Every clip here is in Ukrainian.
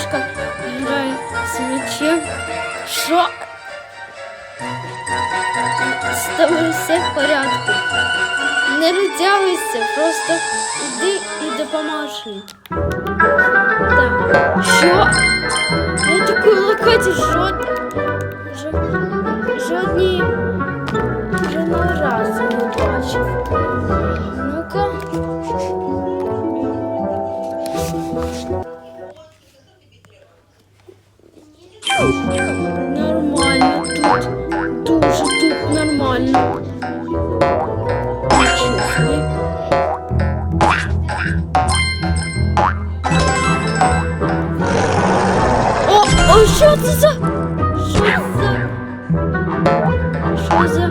Дімошка грає з м'ячем. Що? З тобою все в порядку. Не розтягуйся, просто іди і допоможи. Так. Що? Я такої локації жодні. Жодні. Нормально тут. Дуже тут нормально. О, о, що це за? Що за? Що за?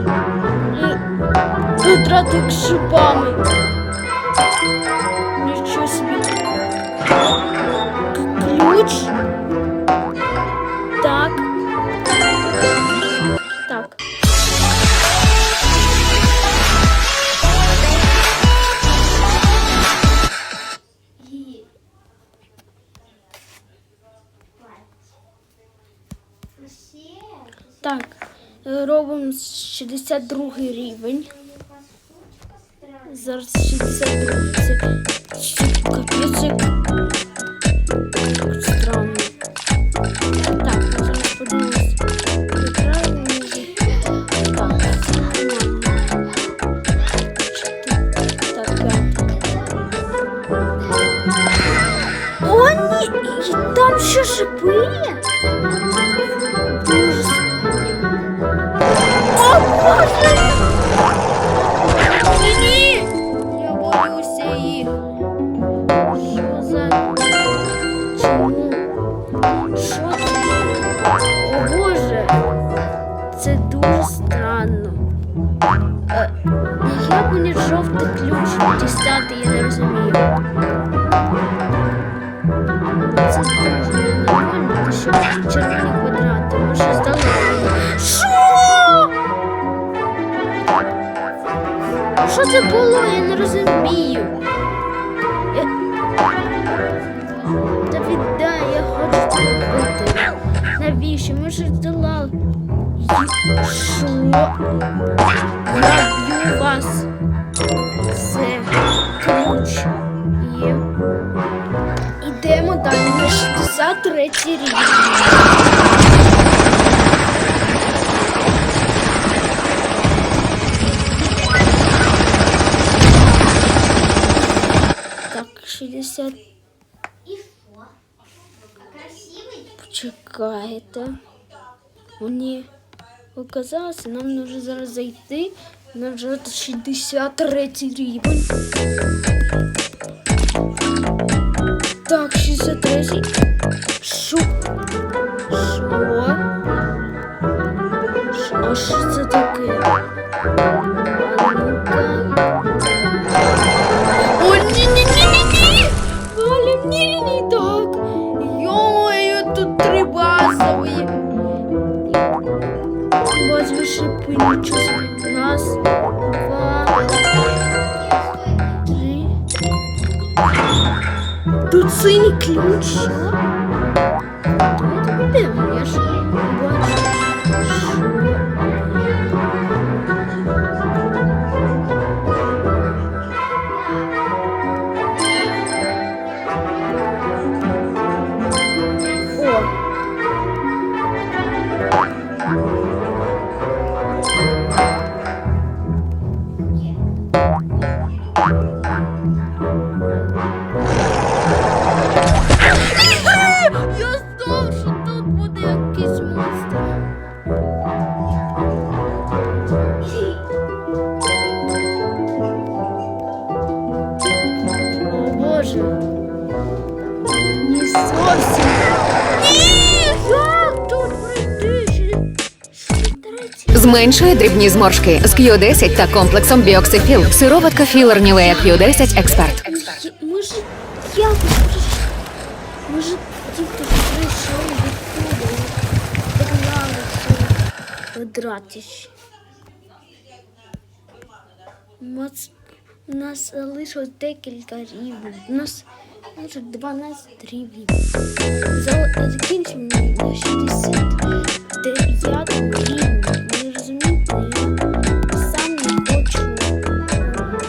Квадратик з шипами. Так. Робимо 62 рівень. Зараз 62 це це капець. О Боже! Це дуже странно. Е, як мені жовтий ключ дістати, я не це було? Я не розумію. Я... Та віддай, я хочу це робити. Навіщо? Ми ж здолали. Що? Я вас. Це ключ. Є. Ідемо далі на 63 рівень. 60. И что? Красивый? Почекайте. Мені показалося, нам нужно зараз зайти на вже 63 рівень. Так, 63. Що? Що? Що це таке? Тут Зменшує дрібні зморшки з Q10 та комплексом Біоксифіл. Сироватка філер Нівея Q10 Експерт. Ми ж. Догнали. У нас, залишилось декілька рівень. У нас Може 12 рівнів. Закінчимо на 69 рівні. Сам не хочу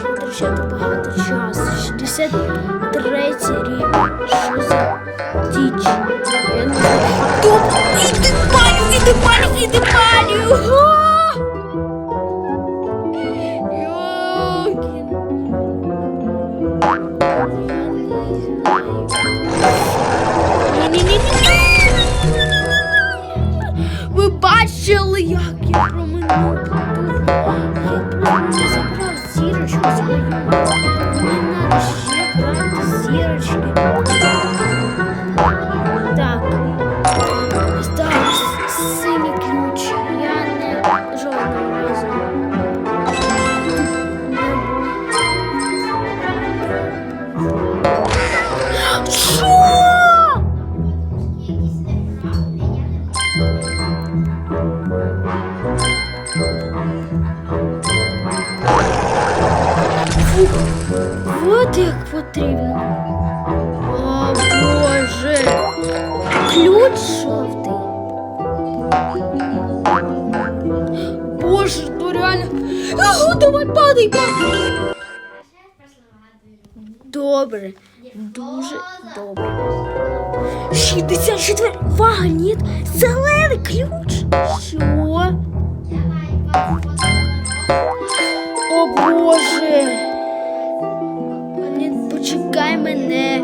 витрачати багато часу. 63 рівень. Що за діч? Я не знаю. Тут іди палю, іди палю, іди палю! Бачили, як я проминув тут? Я про мене забрав зірочку свою. Мені треба ще брати зірочки. От як потрібно. О Боже. Ключ жовтий. Боже, то реально. Ага, давай падай, падай. Добре. Дуже добре. 64. Вага, ні. Зелений ключ. Що? О Боже. Почекай мене.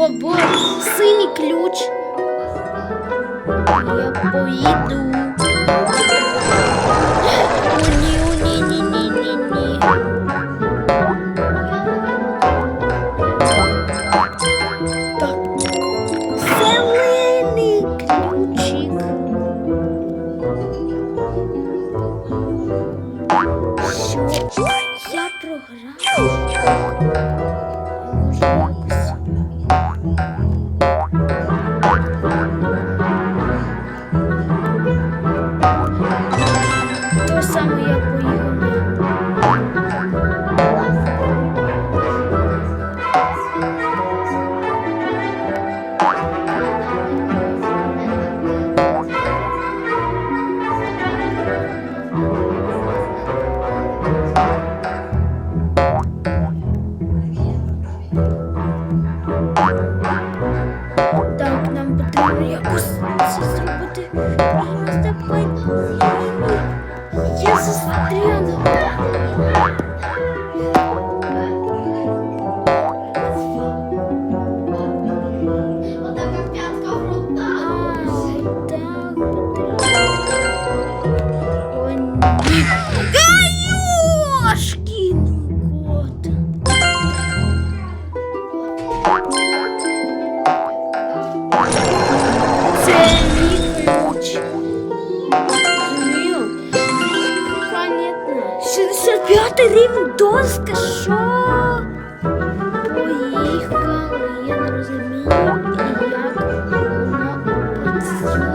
О Боже, синій ключ. Я поїду. Це Понятно. 65 рівень доска, що? Поїхали, я не розумію, як воно працює.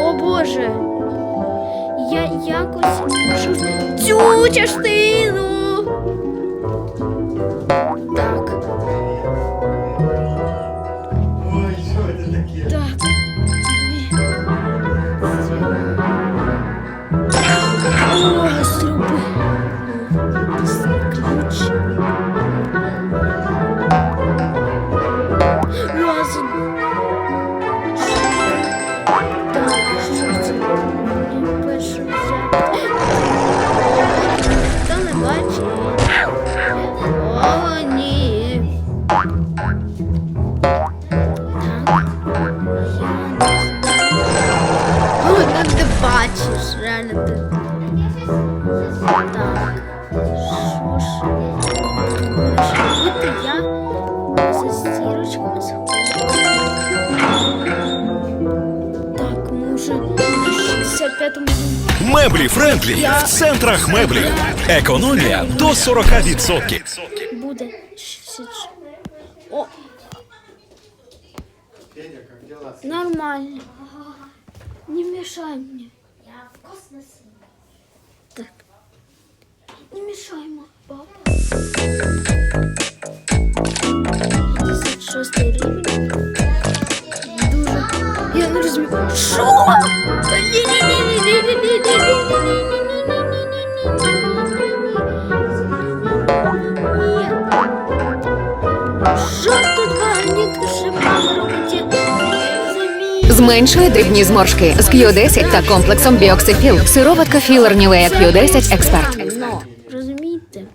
О Боже! Я якось можу частину. Меблі Френдлі в центрах меблів. Економія до 40%. Буде. Щ- О, Федя, как дела? нормально. Не мешай мне. Я в космосі. Так. мішаємо, папа. 56 рівень. Не розумію. Що? Що тут гарнітка шипами робить? Зменшує дрібні зморшки з Q10 та комплексом біоксифіл. Сироватка філер Нівея Q10 Експерт. Розумієте?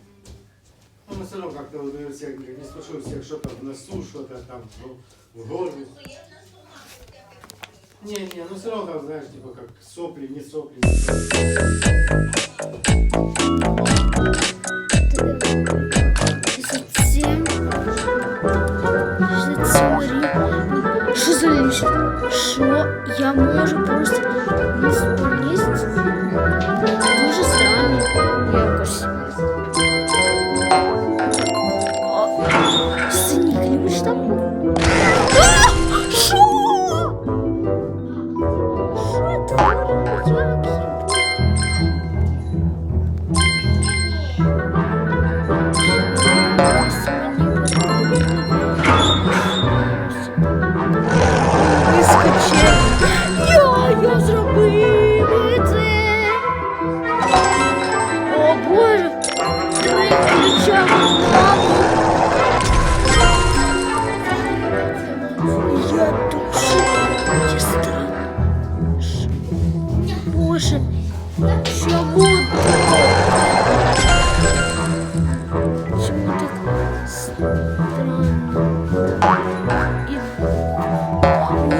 Ну, мы все равно как-то вот, наверное, всех, не спрошу всех, что-то в носу, что-то там ну, в горле. Не, не, ну все равно знаешь, типа как сопли, не сопли. Не сопли. Що за ліс? Що? Я можу просто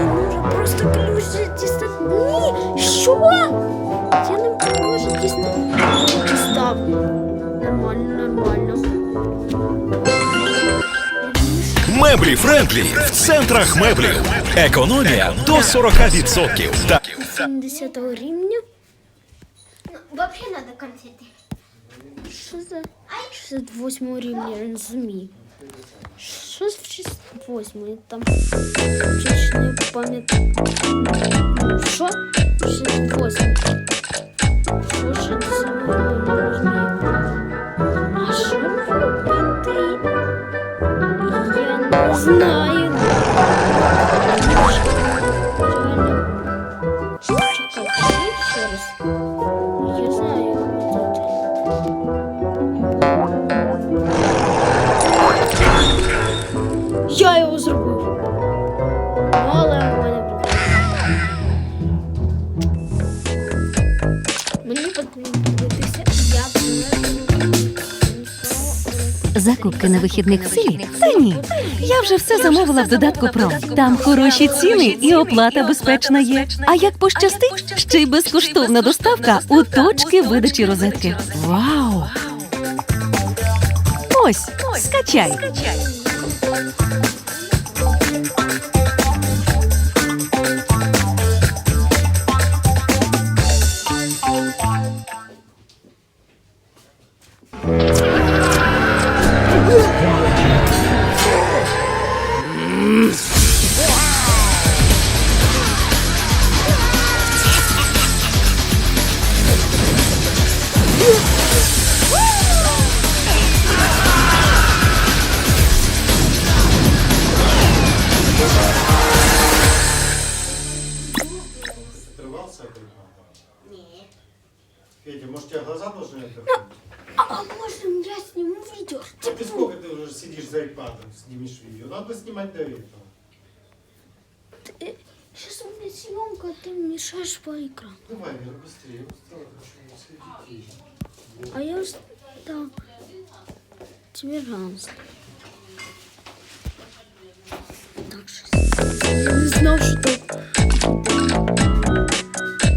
може просто ключ дістати. Ні! Що? Я не можу дістати. Дістав. Нормально, нормально. Меблі Френдлі в центрах меблів. Економія до 40%. Та 70 рівня. Ну, вообще надо конфеты. Що за 68 рівня, я не розумію. Що з 68 там точно пам'ятаю. Що? 68. Що ж це за не розумію. А що робити? Я не знаю. На вихідних в селі? Та ні. Я вже все замовила в додатку Пром. Там хороші ціни і оплата безпечна є. А як пощастить, ще й безкоштовна доставка у точки видачі розетки. Вау! Ось, скачай. Этого? Нет. Федя, может, тебя глаза должны отдохнуть? А, а можно я сниму видео? А ты сколько ты уже сидишь за айпадом, снимешь видео? Надо снимать до этого. Сейчас у меня съемка, а ты мешаешь по экрану. Давай, Вера, быстрее. Я устала, хочу следить. А я так. Тебе жалко. Так я не знал, что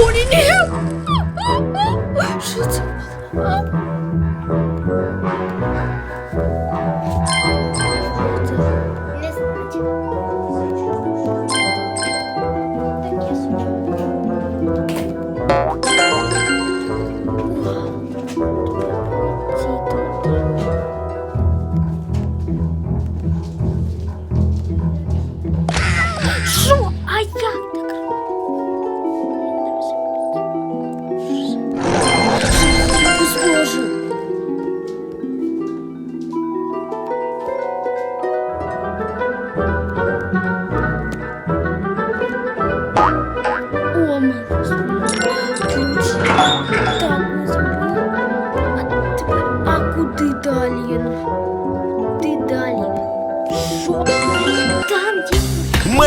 О, ні, ні! Що це було? Не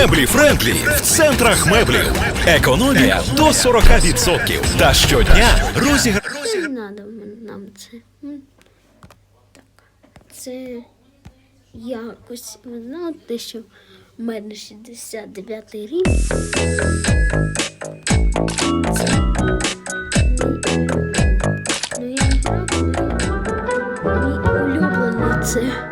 Меблі Френдлі в центрах меблів. Економія до 40%. Та щодня розіграш. Не надо нам це. Так. Це якось ви знаєте, що в мене 69 рік. Ну, я мій улюблений це.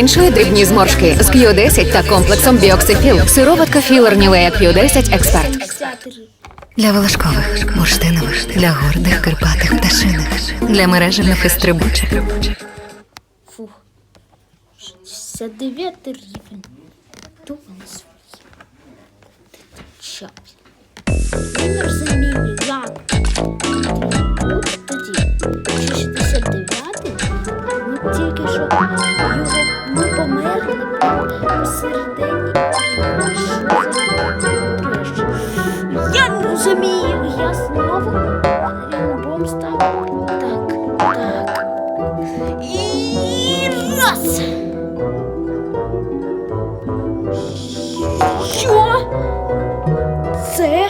Зменшує дрібні зморшки з Q10 та комплексом Біоксифіл. Сироватка філер Нівея Q10 Експерт. Для волошкових, бурштинових, для гордих, карпатих, пташиних, для мережевних і стрибучих. Фух. 69 рівень. Хто вони свої? Час. Я не розумію, як. Тут тоді. 69-й? Ми тільки що його Я не розумію. Я знову альбом став. Так, так. І раз. Що? Це?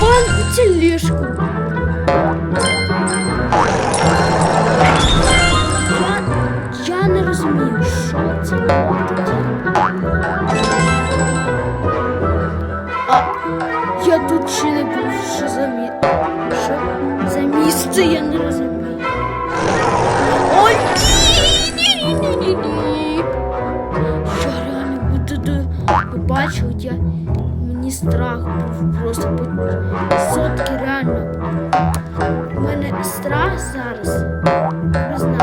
Пан тележку. Сотки реально. У мене страх зараз. Не.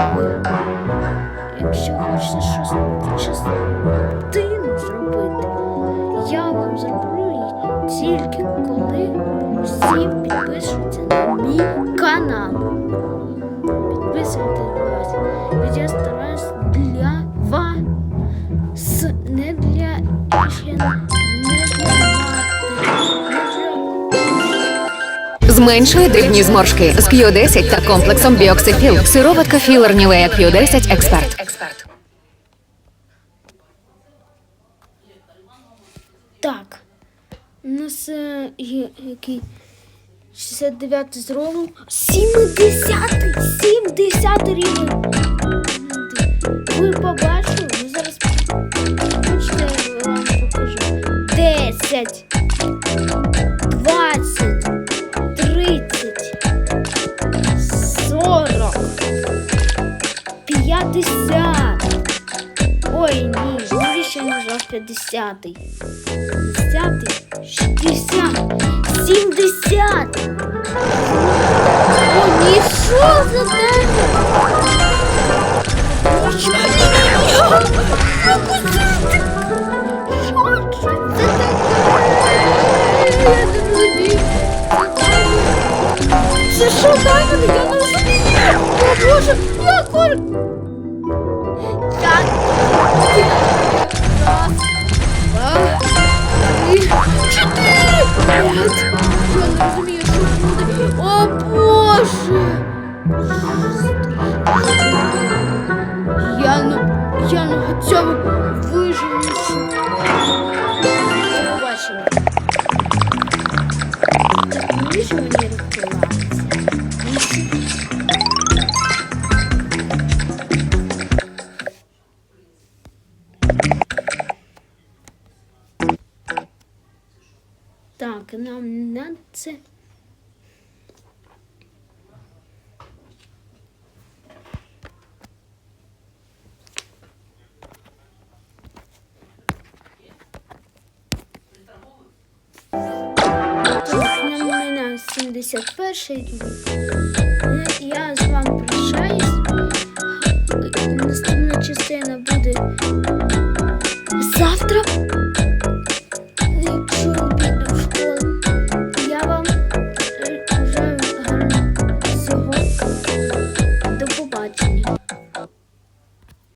Якщо хочете щось частину зробити, я вам зроблю тільки коли всі підпишуться на мій канал. Підписуйтесь, будь ласка. Ведь я стараюсь для вас. Не для ще Зменшує дрібні зморшки з Q10 та комплексом Біоксифіл. Сироватка філер Нівея Q10 Експерт. Так. У нас е, який 69 зробив. 70! 70 рівень! ви побачили? 50. Ой, ні, навіщо я нажав 50? 50, 60, 70. О, ні, що за день? Що це таке? Це що дайвер? Я не розумію. О боже, я кор... Я розумію, що буде. О боже. Так, нам надо це. Нам 71 рік. Е, Я з вами прощаюсь. Наступна частина буде